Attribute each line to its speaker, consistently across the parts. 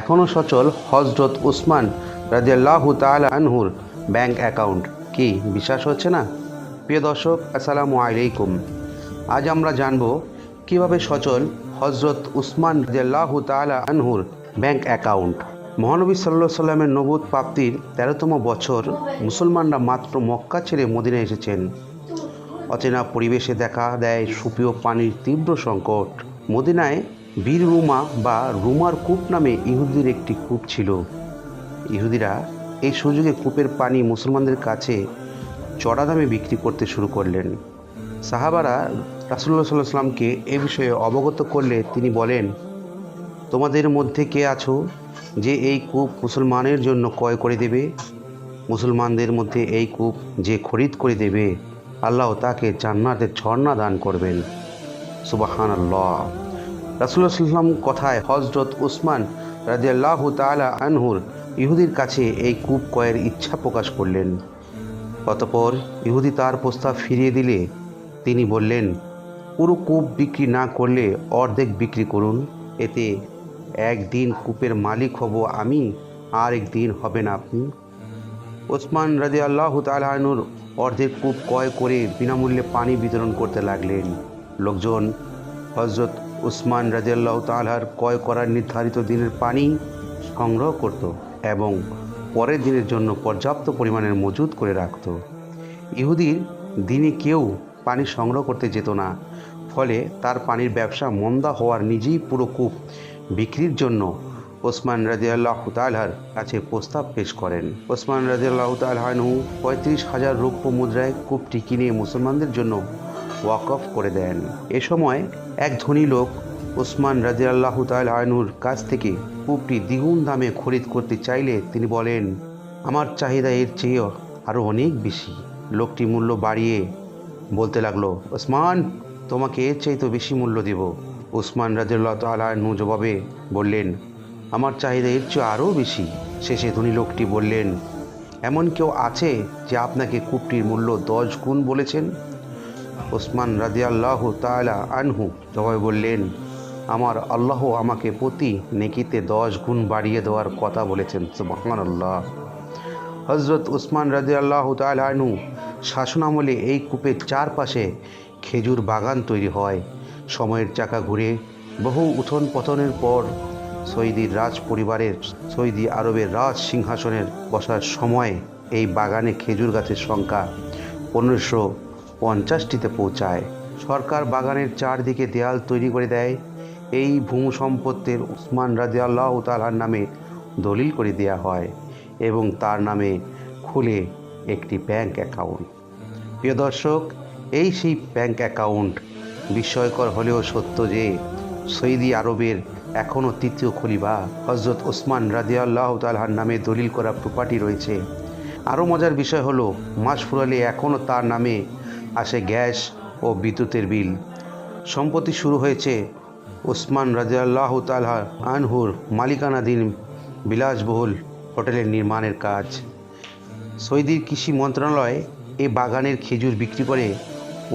Speaker 1: এখনও সচল হজরত উসমান রাজিয়াল্লাহু তাআলা আনহুর ব্যাংক অ্যাকাউন্ট। কি বিশ্বাস হচ্ছে না? প্রিয় দর্শক, আসসালামু আলাইকুম। আজ আমরা জানব কীভাবে সচল হজরত উসমান রাজিয়াল্লাহু তাআলা আনহুর ব্যাংক অ্যাকাউন্ট। মহানবী সাল্লাহ সাল্লামের নবুদ প্রাপ্তির তেরোতম বছর মুসলমানরা মাত্র মক্কা ছেড়ে মদিনা এসেছেন। অচেনা পরিবেশে দেখা দেয় সুপেয় পানির তীব্র সংকট। মদিনায় বীর রুমা বা রুমার কূপ নামে ইহুদির একটি কূপ ছিল। ইহুদিরা এই সুযোগে কূপের পানি মুসলমানদের কাছে চড়া দামে বিক্রি করতে শুরু করলেন। সাহাবারা রাসুল্লাহ সাল্লাহ সাল্লামকে এ বিষয়ে অবগত করলে তিনি বলেন, তোমাদের মধ্যে কে আছো যে এই কূপ মুসলমানের জন্য ক্রয় করে দেবে? মুসলমানদের মধ্যে এই কূপ যে খরিদ করে দেবে, আল্লাহ তাকে জান্নাতের ঝর্ণা দান করবেন। সুবাহান আল্লাহ রাসুল্লাহ সাল্লাম কথায় হজরত উসমান রাজিয়াল্লাহ তালা আনহুর ইহুদির কাছে এই কূপ ক্রয়ের ইচ্ছা প্রকাশ করলেন। অতপর ইহুদি তার প্রস্তাব ফিরিয়ে দিলে তিনি বললেন, পুরো কূপ বিক্রি না করলে অর্ধেক বিক্রি করুন, এতে একদিন কূপের মালিক হব আমি আর একদিন হবেন আপনি। ওসমান রাজি আল্লাহ তালহানুর অর্ধেক কূপ ক্রয় করে বিনামূল্যে পানি বিতরণ করতে লাগলেন। লোকজন হজরত উসমান রাজি আল্লাহ তালহার ক্রয় করার নির্ধারিত দিনের পানি সংগ্রহ করত এবং পরের দিনের জন্য পর্যাপ্ত পরিমাণের মজুদ করে রাখত। ইহুদির দিনে কেউ পানি সংগ্রহ করতে যেত না, ফলে তার পানির ব্যবসা মন্দা হওয়ার নিজেই পুরো কূপ বিক্রির জন্য ওসমান রাজিয়াল্লাহ তালহার কাছে প্রস্তাব পেশ করেন। ওসমান রাজিয়াল্লাহ তালহানহু পঁয়ত্রিশ হাজার রৌপ্য মুদ্রায় কূপটি কিনে মুসলমানদের জন্য ওয়াকফ করে দেন। এ সময় এক ধনী লোক ওসমান রাজিয়াল্লাহ আয়নুর কাছ থেকে কূপটি দ্বিগুণ দামে খরিদ করতে চাইলে তিনি বলেন, আমার চাহিদা এর চেয়ে আরও অনেক বেশি। লোকটি মূল্য বাড়িয়ে বলতে লাগল, ওসমান, তোমাকে এর চাইতে বেশি মূল্য দেব। ওসমান রাজিয়াল্লাহ তালহানু জবাবে বললেন, আমার চাহিদা এর চেয়ে আরও বেশি। শেষে ধনী লোকটি বললেন, এমন কেউ আছে যে আপনাকে কূপটির মূল্য দশ গুণ বলেছেন? ওসমান রাজিয়াল্লাহ তালা আনহু জবাবে বললেন, আমার আল্লাহ আমাকে প্রতি নেকিতে দশ গুণ বাড়িয়ে দেওয়ার কথা বলেছেন সুবহান আল্লাহ হজরত উসমান রাজি আল্লাহ তালু শাসনামলে এই কূপের চারপাশে খেজুর বাগান তৈরি হয়। সময়ের চাকা ঘুরে বহু উথন পতনের পর সৌদি রাজ পরিবারের সৌদি আরবের রাজ সিংহাসনের বসার সময় এই বাগানে খেজুর গাছের সংখ্যা পনেরোশো পঞ্চাশটিতে পৌঁছায়। সরকার বাগানের চারদিকে দেয়াল তৈরি করে দেয়। এই ভূমি সম্পত্তির উসমান রাজি আল্লাহ তালার নামে দলিল করে দেয়া হয় এবং তার নামে খুলে একটি ব্যাংক অ্যাকাউন্ট। প্রিয় দর্শক, এই সেই ব্যাংক অ্যাকাউন্ট বিস্ময়কর হলেও সত্য যে সৌদি আরবের এখনও তৃতীয় খলিফা হজরত ওসমান রাজিয়াল্লাহ তালহার নামে দলিল করা প্রপার্টি রয়েছে। আরও মজার বিষয় হলো মাস ফুরালে এখনও তার নামে আসে গ্যাস ও বিদ্যুতের বিল। সম্প্রতি শুরু হয়েছে ওসমান রাজিয়াল্লাহ তালহা আনহুর মালিকানাধীন বিলাসবহুল হোটেলের নির্মাণের কাজ। সৌদির কৃষি মন্ত্রণালয় এই বাগানের খেজুর বিক্রি করে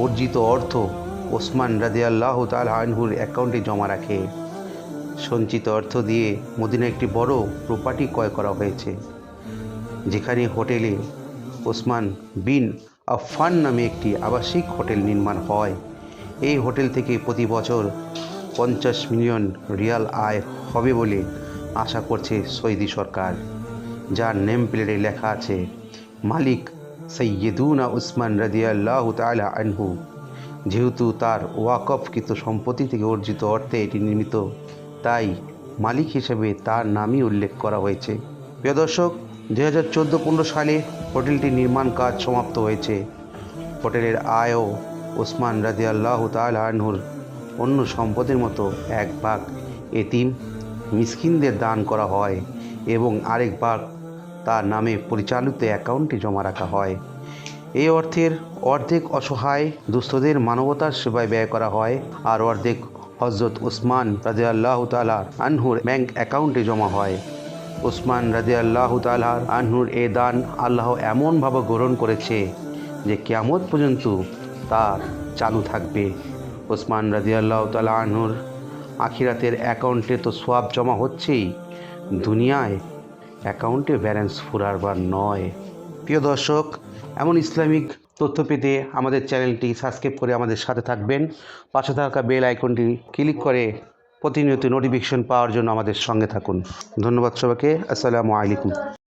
Speaker 1: অর্জিত অর্থ ওসমান রাজিয়াল্লাহ তাল আনহুর অ্যাকাউন্টে জমা রাখে। সঞ্চিত অর্থ দিয়ে মদিনা একটি বড় প্রপার্টি ক্রয় করা হয়েছে, যেখানে হোটেলে ওসমান বিন আফান নামে একটি আবাসিক হোটেল নির্মাণ হয়। এই হোটেল থেকে প্রতি বছর পঞ্চাশ মিলিয়ন রিয়াল আয় হবে বলে আশা করছে সৌদি সরকার। যার নেম প্লেটে লেখা আছে, মালিক সৈয়দুনা উসমান রাজিয়াল্লাহ তালা আনহু। যেহেতু তার ওয়াকফকৃত সম্পত্তি থেকে অর্জিত অর্থে এটি নির্মিত, তাই মালিক হিসেবে তার নামই উল্লেখ করা হয়েছে। প্রিয় দর্শক দু হাজার চোদ্দ পনেরো সালে হোটেলটির নির্মাণ কাজ সমাপ্ত হয়েছে। হোটেলের আয়ও ওসমান রাজি আল্লাহ তালহুর অন্য সম্পদের মতো এক ভাগ। এতিম মিসকিনদের দান করা হয় এবং আরেক ভাগ তার নামে পরিচালিত অ্যাকাউন্টে জমা রাখা হয়। এই অর্থের অর্ধেক অসহায় দুস্থদের মানবতার সেবায় ব্যয় করা হয় আর অর্ধেক হজরত উসমান রাজে আল্লাহ তালা আনহুর ব্যাংক অ্যাকাউন্টে জমা হয়। ওসমান রাজি আল্লাহ তালহার আনহুর এ দান আল্লাহ এমনভাবে গ্রহণ করেছে যে কেয়ামত পর্যন্ত তা চালু থাকবে। ওসমান রাজি আল্লাহ তালা আনহুর আখিরাতের অ্যাকাউন্টে তো সোয়াব জমা হচ্ছেই, দুনিয়ায় অ্যাকাউন্টে ব্যালেন্স ফুরার বা নয়। প্রিয় দর্শক, এমন ইসলামিক তথ্য পেতে আমাদের চ্যানেলটি সাবস্ক্রাইব করে আমাদের সাথে থাকবেন। পাশে থাকা বেল আইকনটি ক্লিক করে প্রতিনিয়ত নোটিফিকেশন পাওয়ার জন্য আমাদের সঙ্গে থাকুন। ধন্যবাদ সবাইকে। আসসালামু আলাইকুম।